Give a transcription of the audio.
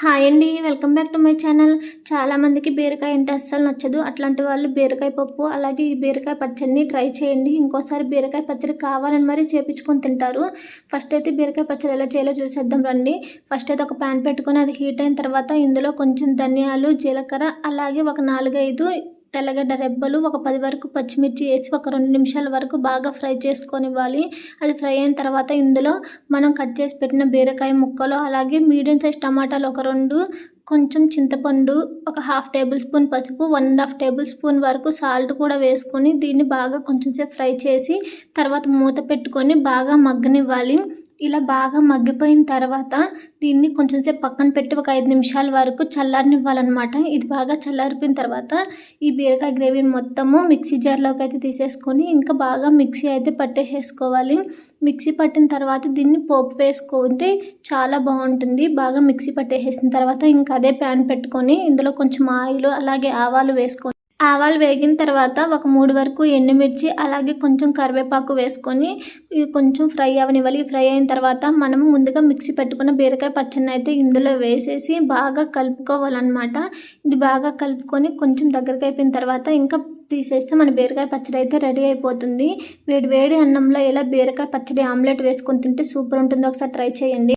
Hi అండి welcome back to my channel. చాలామందికి బీరకాయ అంటే అస్సలు నచ్చదు. అట్లాంటి వాళ్ళు బీరకాయ పప్పు అలాగే ఈ బీరకాయ పచ్చడిని ట్రై చేయండి. ఇంకోసారి బీరకాయ పచ్చడి కావాలని మరీ చేపించుకొని తింటారు. ఫస్ట్ అయితే బీరకాయ పచ్చడి ఎలా చేయాలో చూసేద్దాం రండి. ఫస్ట్ అయితే ఒక ప్యాన్ పెట్టుకొని అది హీట్ అయిన తర్వాత ఇందులో కొంచెం ధనియాలు జీలకర్ర అలాగే ఒక నాలుగైదు తెల్లగడ్డ రెబ్బలు ఒక పది వరకు పచ్చిమిర్చి వేసి ఒక రెండు నిమిషాల వరకు బాగా ఫ్రై చేసుకొనివ్వాలి. అది ఫ్రై అయిన తర్వాత ఇందులో మనం కట్ చేసి పెట్టిన బీరకాయ ముక్కలు అలాగే మీడియం సైజ్ టమాటాలు ఒక రెండు కొంచెం చింతపండు ఒక హాఫ్ టేబుల్ స్పూన్ పసుపు one and half tablespoon వరకు సాల్ట్ కూడా వేసుకొని దీన్ని బాగా కొంచెం సేపు ఫ్రై చేసి తర్వాత మూత పెట్టుకొని బాగా మగ్గనివ్వాలి. ఇలా బాగా మగ్గిపోయిన తర్వాత దీన్ని కొంచెం సేపు పక్కన పెట్టి ఒక ఐదు నిమిషాల వరకు చల్లారనివ్వాలన్నమాట. ఇది బాగా చల్లారిపోయిన తర్వాత ఈ బీరకాయ గ్రేవీని మొత్తము మిక్సీ జార్లోకి అయితే తీసేసుకొని ఇంకా బాగా మిక్సీ అయితే పట్టేసేసుకోవాలి. మిక్సీ పట్టిన తర్వాత దీన్ని పోపు వేసుకుంటే చాలా బాగుంటుంది. బాగా మిక్సీ పట్టేసేసిన తర్వాత ఇంకా అదే ప్యాన్ పెట్టుకొని ఇందులో కొంచెం ఆయిల్ అలాగే ఆవాలు వేసుకొని ఆవాలు వేగిన తర్వాత ఒక మూడు వరకు ఎండుమిర్చి అలాగే కొంచెం కరివేపాకు వేసుకొని కొంచెం ఫ్రై అవనివ్వాలి. ఫ్రై అయిన తర్వాత మనం ముందుగా మిక్సీ పెట్టుకున్న బీరకాయ పచ్చడిని అయితే ఇందులో వేసేసి బాగా కలుపుకోవాలన్నమాట. ఇది బాగా కలుపుకొని కొంచెం దగ్గరకు అయిపోయిన తర్వాత ఇంకా తీసేస్తే మన బీరకాయ పచ్చడి అయితే రెడీ అయిపోతుంది. వేడి వేడి అన్నంలో ఇలా బీరకాయ పచ్చడి ఆమ్లెట్ వేసుకొని తింటే సూపర్ ఉంటుంది. ఒకసారి ట్రై చేయండి.